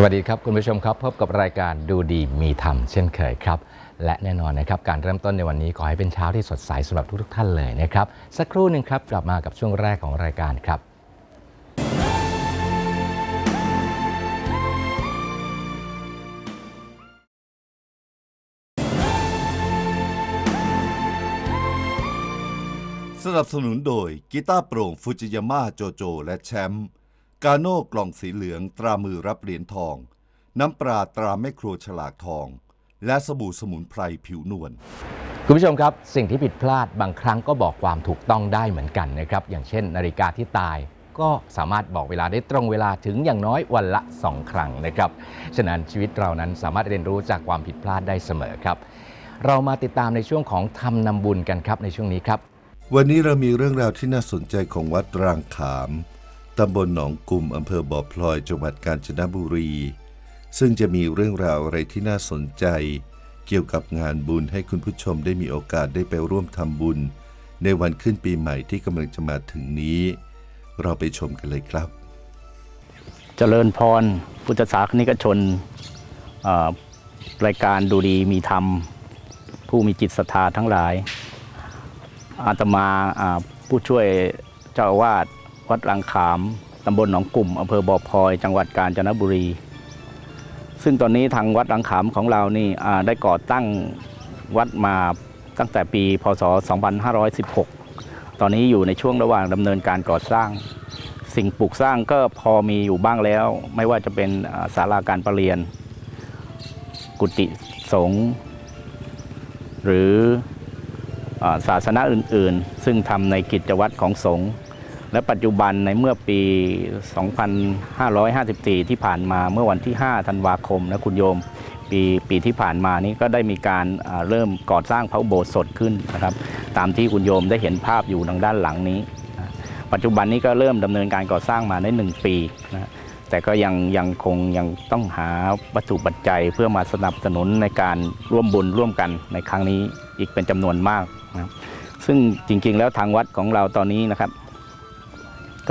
สวัสดีครับ คุณผู้ชมครับพบกับรายการดูดีมีธรรมเช่นเคยครับ และแน่นอนนะครับการเริ่มต้นในวันนี้ขอให้เป็นเช้าที่สดใสสำหรับทุกๆท่านเลยนะครับ สักครู่หนึ่งครับกลับมากับช่วงแรกของรายการครับ สนับสนุนโดยกีตาร์โปร่งฟูจิยาม่าโจโจ และแชมป์ กาโน่กล่องสีเหลืองตรามือรับเหรียญทอง น้ำปลาตราแม่ครัวฉลากทอง และสบู่สมุนไพรผิวนวลคุณผู้ชมครับ สิ่งที่ผิดพลาดบางครั้งก็บอกความถูกต้องได้เหมือนกันนะครับ อย่างเช่น นาฬิกาที่ตายก็สามารถบอกเวลาได้ตรงเวลาถึงอย่างน้อยวันละ 2 ครั้งนะครับ ฉะนั้นชีวิตเรานั้นสามารถเรียนรู้จากความผิดพลาดได้เสมอครับ เรามาติดตามในช่วงของทำนำบุญกันครับในช่วงนี้ครับ วันนี้เรามีเรื่องราวที่น่าสนใจของวัดรางขาม ตำบลหนองกลุ่มอำเภอบ่อพลอยจังหวัดกาญจนบุรี ซึ่งจะมีเรื่องราวอะไรที่น่าสนใจ เกี่ยวกับงานบุญให้คุณผู้ชมได้มีโอกาสได้ไปร่วมทำบุญ ในวันขึ้นปีใหม่ที่กำลังจะมาถึงนี้ เราไปชมกันเลยครับ เจริญพร พุทธศาสนิกชนรายการดูดีมีธรรม ผู้มีจิตศรัทธาทั้งหลาย อาตมาผู้ช่วยเจ้าอาวาส วัดลังขามตำบลหนองกลุ่มอำเภอบ่อพลอย จังหวัดกาญจนบุรี ซึ่งตอนนี้ทางวัดลังขามของเรานี่ได้ก่อตั้งวัดมาตั้งแต่ปี พศ 2516 ตอนนี้อยู่ในช่วงระหว่างดำเนินการก่อสร้าง สิ่งปลูกสร้างก็พอมีอยู่บ้างแล้ว ไม่ว่าจะเป็นศาลาการประเรียน กุฏิสงฆ์หรือศาสนาอื่นๆ ซึ่งทำในกิจวัตรของสงฆ์ และปัจจุบันในเมื่อปี 2554 ที่ผ่านมาเมื่อวันที่ 5 ธันวาคมนะคุณโยม ปีปีที่ผ่านมานี้ก็ได้มีการเริ่มก่อสร้างพระโบสถ์ขึ้นนะครับ ตามที่คุณโยมได้เห็นภาพอยู่ทางด้านหลังนี้ ปัจจุบันนี้ก็เริ่มดำเนินการก่อสร้างมาได้หนึ่งปีนะแต่ก็ยังยังคงยังต้องหาวัตถุปัจจัยเพื่อมาสนับสนุนในการร่วมบุญร่วมกันในครั้งนี้อีกเป็นจำนวนมากนะครับซึ่งจริงๆ แล้วทางวัดของเราตอนนี้นะครับ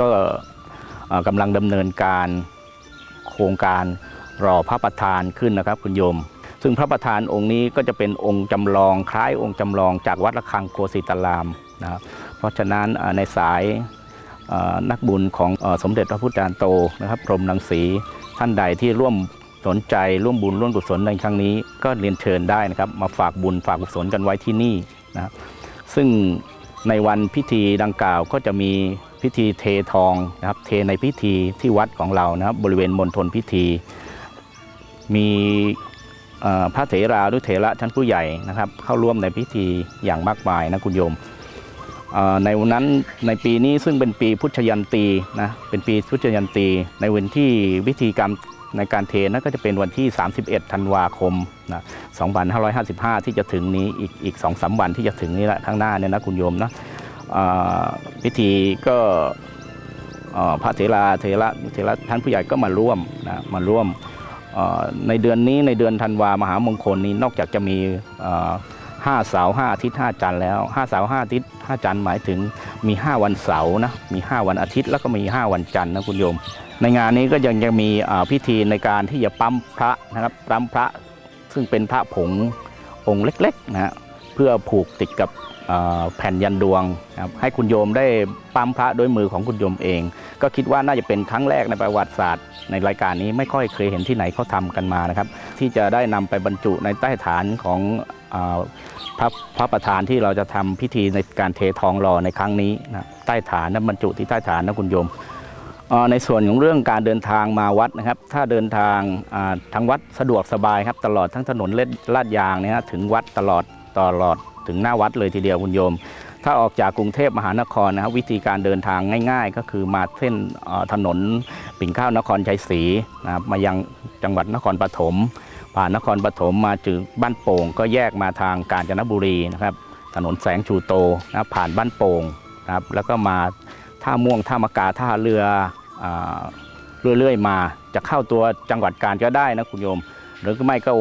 ก็กำลังดำเนินการโครงการรอพระประธานขึ้นนะครับ คุณโยม ซึ่งพระประธานองค์นี้ก็จะเป็นองค์จำลองคล้ายองค์จำลองจากวัดระฆังโกสิตารามนะครับเพราะฉะนั้นในสายนักบุญของสมเด็จพระพุทธจารย์โตนะครับพรมรังสีท่านใดที่ร่วมสนใจร่วมบุญร่วมกุศลในครั้งนี้ ก็เรียนเชิญได้นะครับ มาฝากบุญฝากกุศลกันไว้ที่นี่นะครับซึ่ง ในวันพิธีดังกล่าวก็จะมีพิธีเททองนะครับเทในพิธีที่วัดของเรานะครับบริเวณมณฑลพิธี มีพระเถราหรือเถระชั้นผู้ใหญ่นะครับ เข้าร่วมในพิธีอย่างมากมายนะคุณโยมในวันนั้นในปีนี้ซึ่งเป็นปีพุทธยันตีนะเป็นปีพุทธยันตีในวันที่วิธีกรรม ในการเทนั้นก็จะเป็นวันที่ 31 ธันวาคมนะ2555 ที่จะถึงนี้อีกอีกสองสามวันที่จะถึงนี้แหละข้างหน้าเนี่ยนะคุณโยมนะเอ่อพิธีก็พระเถราเถระเถระท่านผู้ใหญ่ก็มาร่วมนะมาร่วมในเดือนนี้ในเดือนธันวามหามงคลนี้นอกจากจะมีห้าเสาห้าอาทิตย์ห้าจันทร์แล้วห้าเสาห้าอาทิตย์ห้าจันทร์หมายถึงมี5วันเสาร์นะมี5วันอาทิตย์แล้วก็มี5วันจันทร์นะคุณโยม ในงานนี้ก็ยังจะมีพิธีในการที่จะปั๊มพระนะครับปั๊มพระซึ่งเป็นพระผงองค์เล็กๆนะฮะเพื่อผูกติดกับแผ่นยันดวงนะครับให้คุณโยมได้ปั๊มพระด้วยมือของคุณโยมเอง ก็คิดว่าน่าจะเป็นครั้งแรกในประวัติศาสตร์ ในรายการนี้ไม่ค่อยเคยเห็นที่ไหนเขาทำกันมานะครับ ที่จะได้นำไปบรรจุในใต้ฐานของอพระพระประธานที่เราจะทำพิธีในการเททองหล่อในครั้งนี้นะใต้ฐานนะบรรจุที่ใต้ฐานนะคุณโยม ในส่วนของเรื่องการเดินทางมาวัดนะครับ ถ้าเดินทางอ่าทางวัดสะดวกสบายครับ ตลอดทั้งถนนเลดลาดยางเนี่ยฮะถึงวัดตลอดตลอดถึงหน้าวัดเลยทีเดียวคุณโยม ถ้าออกจากกรุงเทพมหานครนะครับวิธีการเดินทางง่าย ๆ ก็คือมาเส้นถนนปิ่นเกล้าวนครชัยศรีนะครับมายังจังหวัดนครปฐมผ่านนครปฐมมาถึงบ้านโป่ง ก็แยกมาทางกาญจนบุรีนะครับถนนแสงชูโตนะผ่านบ้านโป่งนะครับแล้วก็มา ท่าม่วงท่ามะกาท่าเรืออเรื่อยๆมา จะเข้าตัวจังหวัดกาญก็ได้นะคุณโยม หรือไม่ก็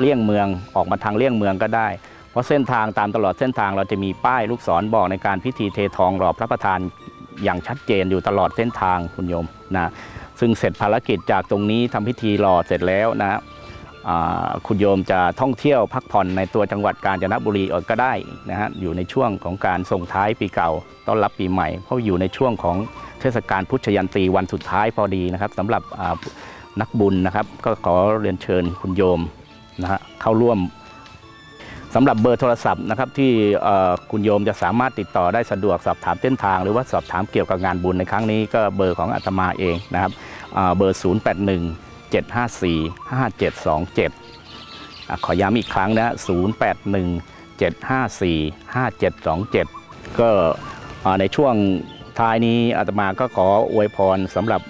เลี่ยงเมืองออกมาทางเลี่ยงเมืองก็ได้ เพราะเส้นทางตามตลอดเส้นทางเราจะมีป้ายลูกศรบอกในการพิธีเททองหล่อพระประธานอย่างชัดเจนอยู่ตลอดเส้นทางคุณโยมนะซึ่งเสร็จภารกิจจากตรงนี้ทำพิธีหล่อเสร็จแล้วนะ คุณโยมจะท่องเที่ยวพักผ่อนในตัวจังหวัดกาญจนบุรีก็ได้นะฮะอยู่ในช่วงของการส่งท้ายปีเก่าต้อนรับปีใหม่ เพราะอยู่ในช่วงของเทศกาลพุทธยันตีวันสุดท้ายพอดีนะครับสำหรับนักบุญนะครับ ก็ขอเรียนเชิญคุณโยมนะฮะเข้าร่วมสำหรับเบอร์โทรศัพท์นะครับที่คุณโยมจะสามารถติดต่อได้สะดวกสอบถามเส้นทาง หรือว่าสอบถามเกี่ยวกับงานบุญในครั้งนี้ก็เบอร์ของอาตมาเองนะครับเบอร์ 081 754 5727 ขอย้ำอีกครั้งนะ 081 754 5727 ก็ในช่วงท้ายนี้อาตมาก็ขออวยพรสำหรับ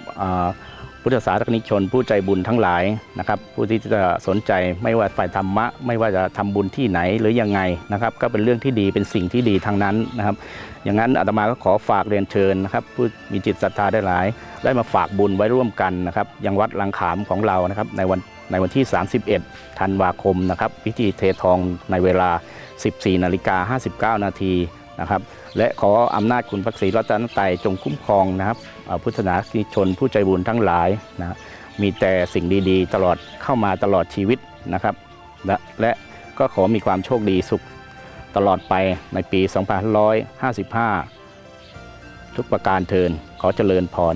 พุทธศาสนิกชนผู้ใจบุญทั้งหลายนะครับผู้ที่จะสนใจไม่ว่าฝ่ายธรรมะ ไม่ว่าจะทำบุญที่ไหนหรือยังไงนะครับ ก็เป็นเรื่องที่ดีเป็นสิ่งที่ดีทั้งนั้นนะครับ อย่างนั้นอาตมาก็ขอฝากเรียนเชิญนะครับ ผู้มีจิตศรัทธาได้หลาย ได้มาฝากบุญไว้ร่วมกันนะครับยังวัดลังขามของเรานะครับในวันในวันที่ 31 ธันวาคมนะครับพิธีเททองในเวลา 14นาฬิกา59 นาที นะครับและขออำนาจคุณพระศรีรัตนตรัยจงคุ้มครองนะครับพุทธศาสนิกชนผู้ใจบุญทั้งหลายนะมีแต่สิ่งดีๆ ตลอดเข้ามาตลอดชีวิตนะครับ และและก็ขอมีความโชคดีสุขตลอดไปในปี 2555 ทุกประการเทินขอเจริญพร